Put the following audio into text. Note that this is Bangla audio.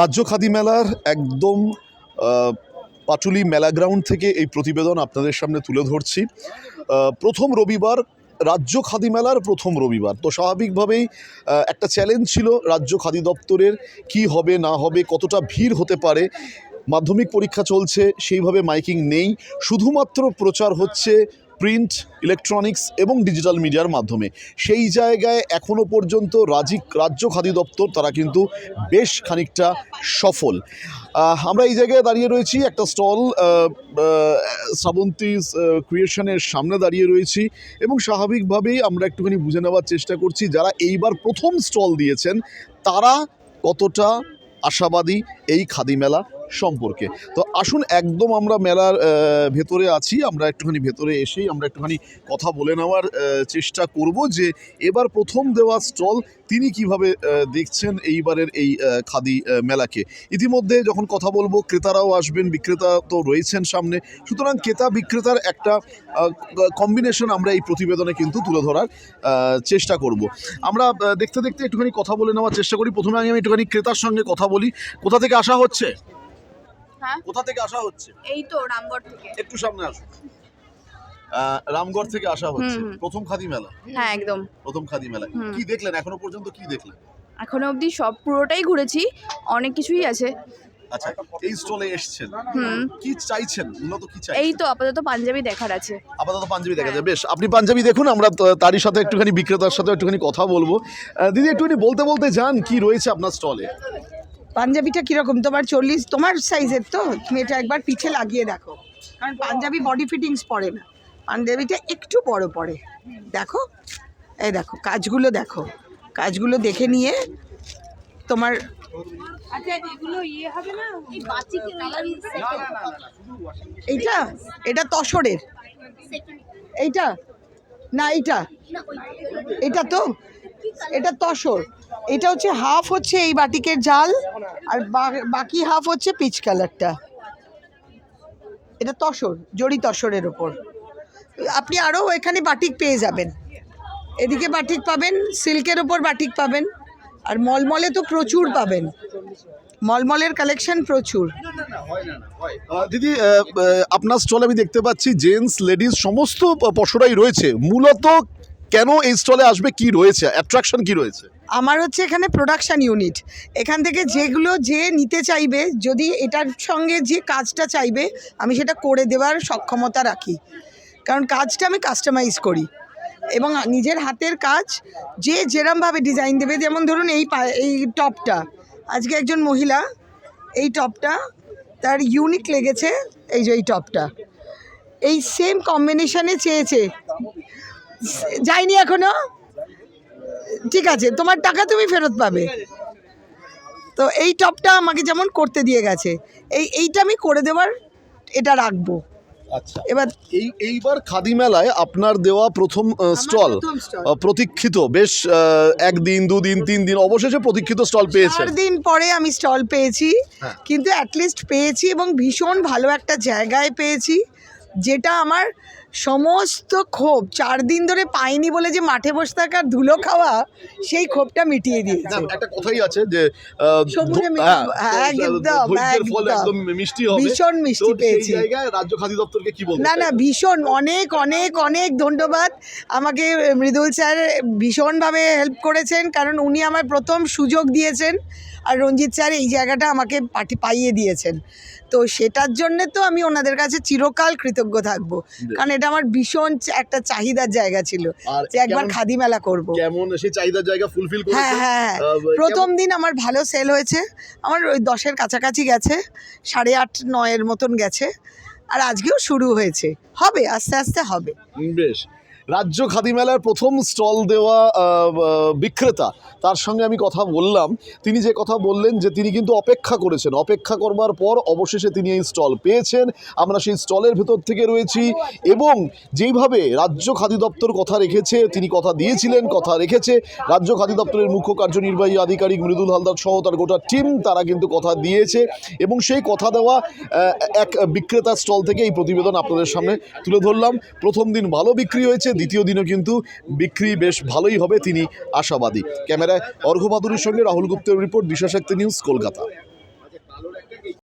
রাজ্য খাদি মেলার একদম পাটুলি মেলা গ্রাউন্ড থেকে এই প্রতিবেদন আপনাদের সামনে তুলে ধরছি। প্রথম রবিবার রাজ্য খাদি মেলার প্রথম রবিবার। তো স্বাভাবিকভাবেই একটা চ্যালেঞ্জ ছিল রাজ্য খাদি দপ্তরের কি হবে, না হবে, কতটা ভিড় হতে পারে। মাধ্যমিক পরীক্ষা চলছে, সেইভাবে মাইকিং নেই। শুধুমাত্র প্রচার হচ্ছে প্রিন্ট ইলেকট্রনিক্স এবং ডিজিটাল মিডিয়ার মাধ্যমে। সেই জায়গায় এখনও পর্যন্ত রাজি রাজ্য খাদি দপ্তর তারা কিন্তু বেশ খানিকটা সফল। আমরা এই জায়গায় দাঁড়িয়ে রয়েছি, একটা স্টল শ্রাবন্তী ক্রিয়েশনের সামনে দাঁড়িয়ে রয়েছি এবং স্বাভাবিকভাবেই আমরা একটুখানি বুঝে নেওয়ার চেষ্টা করছি যারা এইবার প্রথম স্টল দিয়েছেন, তারা কতটা আশাবাদী এই খাদি মেলা সম্পর্কে। তো আসুন একদম আমরা মেলার ভেতরে আছি, আমরা একটুখানি ভেতরে এসেই আমরা একটুখানি কথা বলে নেওয়ার চেষ্টা করব যে এবার প্রথম দেওয়া স্টল তিনি কীভাবে দেখছেন এইবারের এই খাদি মেলাকে। ইতিমধ্যে যখন কথা বলব, ক্রেতারাও আসবেন, বিক্রেতা তো রয়েছেন সামনে। সুতরাং ক্রেতা, বিক্রেতার একটা কম্বিনেশন আমরা এই প্রতিবেদনে কিন্তু তুলে ধরার চেষ্টা করব। আমরা দেখতে দেখতে একটুখানি কথা বলে নেওয়ার চেষ্টা করি। প্রথমে আমি একটুখানি ক্রেতার সঙ্গে কথা বলি। কোথা থেকে আসা হচ্ছে? কোথা থেকে আসা হচ্ছে? এই তো রামগড় থেকে। একটু সামনে আসুন। রামগড় থেকে আসা হচ্ছে। প্রথম খাদি মেলা। হ্যাঁ একদম। প্রথম খাদি মেলা। কি দেখলেন? এখনও পর্যন্ত কি দেখলেন? এখনও অবধি সব পুরোটাই ঘুরেছি। অনেক কিছুই আছে। আচ্ছা এই স্টলে এসেছেন। কি চাইছেন? মূলত কি চাই এই তো আপাতত পাঞ্জাবি দেখার আছে। আপাতত পাঞ্জাবি দেখা যায় বেশ আপনি পাঞ্জাবি দেখুন আমরা তারই সাথে একটুখানি বিক্রেতার সাথে একটুখানি কথা বলব। দিদি একটুখানি বলতে বলতে যান কি রয়েছে আপনার স্টলে? পাঞ্জাবিটা কীরকম? তোমার চল্লিশ তোমার সাইজের তো? তুমি এটা একবার পিছে লাগিয়ে দেখো। কারণ পাঞ্জাবি বডি ফিটিংস পড়ে না। পাঞ্জাবিটা একটু বড় পড়ে দেখো? এই দেখো কাজগুলো দেখো। কাজগুলো দেখে নিয়ে তোমার এইটা? এটা তসরের। এইটা? না এইটা? এটা তো? এটা তসর। এটা হচ্ছে হাফ হচ্ছে এই বাটিকের জাল, আর বাকি হাফ হচ্ছে পিচ কালারটা। এটা তসর, জড়ি তসরের ওপর। আপনি আরও এখানে বাটিক পেয়ে যাবেন। এদিকে বাটিক পাবেন, সিল্কের ওপর বাটিক পাবেন, আর মলমলে তো প্রচুর পাবেন। মলমলের কালেকশন প্রচুর। দিদি আপনার স্টলে আমি দেখতে পাচ্ছি জেন্টস, লেডিস, সমস্ত প- পসরাই রয়েছে। মূলত কেন এই স্টলে আসবে, কি রয়েছে অ্যাট্রাকশন কি রয়েছে? আমার হচ্ছে এখানে প্রোডাকশান ইউনিট এখান থেকে যেগুলো যে নিতে চাইবে, যদি এটার সঙ্গে যে কাজটা চাইবে, আমি সেটা করে দেওয়ার সক্ষমতা রাখি। কারণ কাজটা আমি কাস্টমাইজ করি। এবং নিজের হাতের কাজ যে যেরমভাবে ডিজাইন দেবে, যেমন ধরুন এই এই টপটা আজকে একজন মহিলা, এই টপটা তার ইউনিক লেগেছে, এই যে এই টপটা এই সেম কম্বিনেশানে চেয়েছে। যায়নি এখনও? ঠিক আছে তোমার টাকা তুমি ফেরত পাবে। তো এই টপটা আমাকে যেমন করতে দিয়ে গেছে এই এইটা আমি করে দেওয়ার এটা রাখব। আচ্ছা এবার এই এইবার খাদি মেলায় আপনার দেওয়া প্রথম স্টল প্রতীক্ষিত বেশ একদিন দুদিন তিন দিন অবশেষে প্রতীক্ষিত স্টল পেয়েছেন। চার দিন পরে আমি স্টল পেয়েছি হ্যাঁ। কিন্তু অ্যাটলিস্ট পেয়েছি এবং ভীষণ ভালো একটা জায়গায় পেয়েছি। যেটা আমার সমস্ত ক্ষোভ চার দিন ধরে পাইনি বলে যে মাঠে বসে থাকার ধুলো খাওয়া সেই ক্ষোভটা মিটিয়ে দিয়েছে। একটা কথাই আছে যে হ্যাঁ, হ্যাঁ, ভীষণ মিষ্টি পেয়েছি। রাজ্য খাদি দপ্তরকে কি বলতে না না ভীষণ অনেক অনেক অনেক ধন্যবাদ। আমাকে মৃদুল স্যার ভীষণভাবে হেল্প করেছেন কারণ উনি আমার প্রথম সুযোগ দিয়েছেন আর রঞ্জিত স্যার এই জায়গাটা আমাকে পাঠি পাইয়ে দিয়েছেন। তো সেটার জন্যে তো আমি ওনাদের কাছে চিরকাল কৃতজ্ঞ থাকব। কারণ এটা আমার ভীষণ একটা চাহিদার জায়গা ছিল যে একবার খাদি মেলা করব। কেমন সেই চাহিদার জায়গা ফুলফিল হ্যাঁ করেছে হ্যাঁ। প্রথম দিন আমার ভালো সেল হয়েছে। আমার ওই দশের কাছাকাছি গেছে। সাড়ে আট নয়ের মতন গেছে। আর আজকেও শুরু হয়েছে। হবে আস্তে আস্তে হবে। বেশ। রাজ্য খাদি মেলার প্রথম স্টল দেওয়া বিক্রেতা, তার সঙ্গে আমি কথা বললাম। তিনি যে কথা বললেন যে তিনি কিন্তু অপেক্ষা করেছেন। অপেক্ষা করবার পর অবশেষে তিনি এই স্টল পেয়েছেন। আমরা সেই স্টলের ভেতর থেকে রয়েছি এবং যেইভাবে রাজ্য খাদি দপ্তর কথা রেখেছে, তিনি কথা দিয়েছিলেন, কথা রেখেছে। রাজ্য খাদি দপ্তরের মুখ্য কার্যনির্বাহী আধিকারিক মৃদুল হালদার সহ তার গোটা টিম তারা কিন্তু কথা দিয়েছে এবং সেই কথা দেওয়া এক বিক্রেতার স্টল থেকে এই প্রতিবেদন আপনাদের সামনে তুলে ধরলাম। প্রথম দিন ভালো বিক্রি হয়েছে দ্বিতীয় দিনও কিন্তু বিক্রি বেশ ভালোই হবে, তিনি আশাবাদী। ক্যামেরায় অর্ঘ্যবাদুরীর সঙ্গে রাহুল গুপ্তের রিপোর্ট বিশ্বশক্তি নিউজ, কলকাতা।